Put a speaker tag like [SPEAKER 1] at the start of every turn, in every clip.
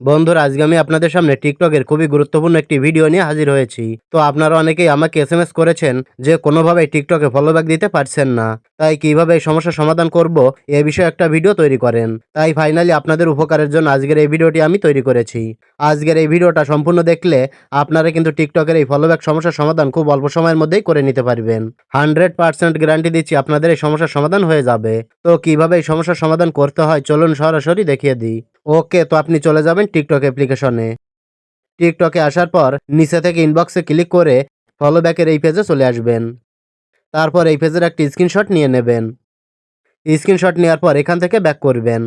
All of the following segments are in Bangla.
[SPEAKER 1] বন্ধুরা, আজকে আমি আপনাদের সামনে টিকটকের খুবই গুরুত্বপূর্ণ একটি ভিডিও নিয়ে হাজির হয়েছি। তো আপনারা অনেকেই আমাকে এস এম এস করেছেন যে কোনোভাবেই টিকটকে ফলো ব্যাক দিতে পারছেন না। তাই কীভাবে এই সমস্যার সমাধান করব, এ বিষয়ে একটা ভিডিও তৈরি করেন। তাই ফাইনালি আপনাদের উপকারের জন্য আজকের এই ভিডিওটি আমি তৈরি করেছি। আজকের এই ভিডিওটা সম্পূর্ণ দেখলে আপনারা কিন্তু টিকটকের এই ফলো ব্যাক সমস্যার সমাধান খুব অল্প সময়ের মধ্যেই করে নিতে পারবেন। হান্ড্রেড পার্সেন্ট গ্যারান্টি দিচ্ছি আপনাদের এই সমস্যার সমাধান হয়ে যাবে। তো কীভাবে এই সমস্যার সমাধান করতে হয়, চলুন সরাসরি দেখিয়ে দিই। ওকে, তো আপনি চলে যাবেন টিকটক অ্যাপ্লিকেশনে। টিকটকে আসার পর নিচে থেকে ইনবক্সে ক্লিক করে ফলো ব্যাকের এই পেজে চলে আসবেন। তারপর এই পেজের একটি স্ক্রিনশট নিয়ে নেবেন। স্ক্রিনশট নেওয়ার পর এখান থেকে ব্যাক করবেন।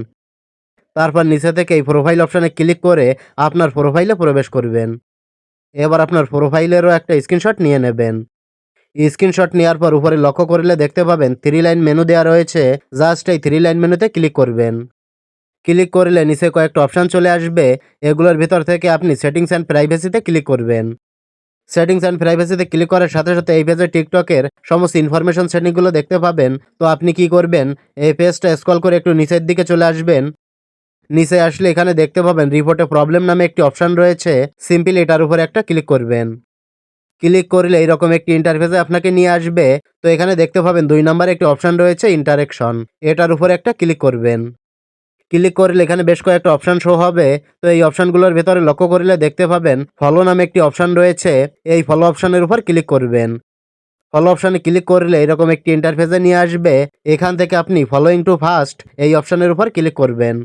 [SPEAKER 1] তারপর নিচে থেকে এই প্রোফাইল অপশানে ক্লিক করে আপনার প্রোফাইলে প্রবেশ করবেন। এবার আপনার প্রোফাইলেরও একটা স্ক্রিনশট নিয়ে নেবেন। স্ক্রিনশট নেওয়ার পর উপরে লক্ষ্য করলে দেখতে পাবেন থ্রি লাইন মেনু দেওয়া রয়েছে। জাস্ট এই থ্রি লাইন মেনুতে ক্লিক করবেন। ক্লিক করলে নিচে কয়েকটা অপশান চলে আসবে। এগুলোর ভিতর থেকে আপনি সেটিংস অ্যান্ড প্রাইভেসিতে ক্লিক করবেন। সেটিংস অ্যান্ড প্রাইভেসিতে ক্লিক করার সাথে সাথে এই পেজে টিকটকের সমস্ত ইনফরমেশন সেটিংগুলো দেখতে পাবেন। তো আপনি কি করবেন? এই পেজটা স্ক্রল করে একটু নিচের দিকে চলে আসবেন। নিচে আসলে এখানে দেখতে পাবেন রিপোর্টে প্রবলেম নামে একটি অপশান রয়েছে। সিম্পলি এটার উপরে একটা ক্লিক করবেন। ক্লিক করলে এইরকম একটি ইন্টারফেসে আপনাকে নিয়ে আসবে। তো এখানে দেখতে পাবেন দুই নম্বরে একটি অপশান রয়েছে ইন্টারেকশন। এটার উপরে একটা ক্লিক করবেন। ক্লিক করলে এখানে বেশ কয়েকটা অপশান শো হবে। তো এই অপশানগুলোর ভেতরে লক্ষ্য করলে দেখতে পাবেন ফলো নামে একটি অপশান রয়েছে। এই ফলো অপশানের উপর ক্লিক করবেন। ফলো অপশানে ক্লিক করলে এরকম একটি ইন্টারফেসে নিয়ে আসবে। এখান থেকে আপনি ফলোইং টু ফার্স্ট এই অপশানের উপর ক্লিক করবেন।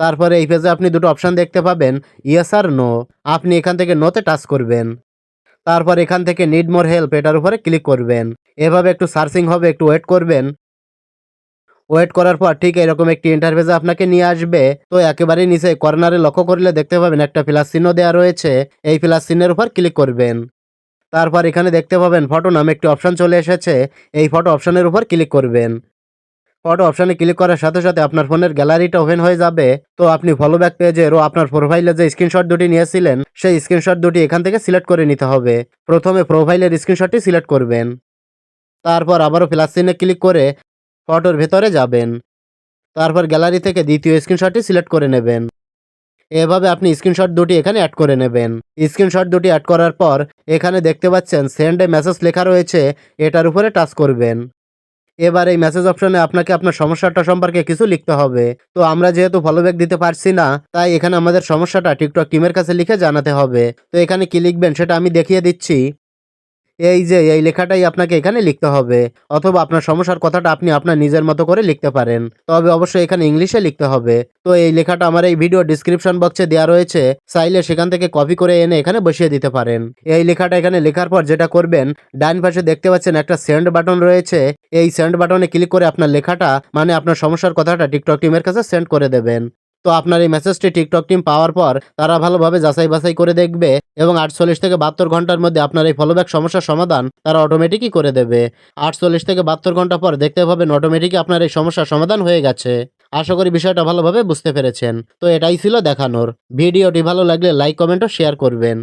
[SPEAKER 1] তারপরে এই পেজে আপনি দুটো অপশান দেখতে পাবেন ইয়েস আর নো আপনি এখান থেকে নোতে টাচ করবেন। তারপর এখান থেকে নিড মোর হেল্প এটার উপরে ক্লিক করবেন। এভাবে একটু সার্চিং হবে, একটু ওয়েট করবেন। ওয়েট করার পর ঠিক এরকম একটি ইন্টারফেসে আপনাকে নিয়ে আসবে। তো একেবারে নিচে কর্নারে লক্ষ্য করলে দেখতে পাবেন একটা প্লাস চিহ্ন দেওয়া রয়েছে। এই প্লাস চিহ্নের উপর ক্লিক করবেন। তারপর এখানে দেখতে পাবেন ফটো নামে একটি অপশান চলে এসেছে। এই ফটো অপশানের উপর ক্লিক করবেন। ফটো অপশানে ক্লিক করার সাথে সাথে আপনার ফোনের গ্যালারিটা ওপেন হয়ে যাবে। তো আপনি ফলো ব্যাক পেজের ও আপনার প্রোফাইলে যে স্ক্রিনশট দুটি নিয়েছিলেন, সেই স্ক্রিনশট দুটি এখান থেকে সিলেক্ট করে নিতে হবে। প্রথমে প্রোফাইলের স্ক্রিনশটটি সিলেক্ট করবেন। তারপর আবারও প্লাস ক্লিক করে ফটোর ভেতরে যাবেন। তারপর গ্যালারি থেকে দ্বিতীয় স্ক্রিনশটটি সিলেক্ট করে নেবেন। এভাবে আপনি স্ক্রিনশট দুটি এখানে অ্যাড করে নেবেন। স্ক্রিনশট দুটি অ্যাড করার পর এখানে দেখতে পাচ্ছেন সেন্ড এ মেসেজ লেখা রয়েছে, এটার উপরে টাচ করবেন। এবার এই মেসেজ অপশনে আপনাকে আপনার সমস্যাটা সম্পর্কে কিছু লিখতে হবে। তো আমরা যেহেতু ফলো ব্যাক দিতে পারছি না, তাই এখানে আমাদের সমস্যাটা টিকটক টিমের কাছে লিখে জানাতে হবে। তো এখানে কি লিখবেন সেটা আমি দেখিয়ে দিচ্ছি। এই যে, এই লেখাটাই আপনাকে এখানে লিখতে হবে। অথবা আপনার সমস্যার কথাটা আপনি আপনার নিজের মতো করে লিখতে পারেন। তবে অবশ্যই এখানে ইংলিশে লিখতে হবে। তো এই লেখাটা আমার এই ভিডিও ডিসক্রিপশন বক্সে দেওয়া রয়েছে। চাইলে সেখান থেকে কপি করে এনে এখানে বসিয়ে দিতে পারেন। এই লেখাটা এখানে লেখার পর যেটা করবেন, ডান পাশে দেখতে পাচ্ছেন একটা সেন্ড বাটন রয়েছে। এই সেন্ড বাটনে ক্লিক করে আপনার লেখাটা মানে আপনার সমস্যার কথাটা টিকটক টিমের কাছে সেন্ড করে দেবেন। তো আপনার এই মেসেজটি টিকটক টিম পাওয়ার পর তারা ভালোভাবে যাচাই বাছাই করে দেখবে এবং আটচল্লিশ থেকে বাহাত্তর ঘণ্টার মধ্যে আপনার এই ফলোব্যাক সমস্যার সমাধান তারা অটোমেটিকই করে দেবে। আটচল্লিশ থেকে বাহাত্তর ঘণ্টা পর দেখতে পাবেন অটোমেটিকই আপনার এই সমস্যার সমাধান হয়ে গেছে। আশা করি বিষয়টা ভালোভাবে বুঝতে পেরেছেন। তো এটাই ছিল দেখানোর। ভিডিওটি ভালো লাগলে লাইক কমেন্ট ও শেয়ার করবেন।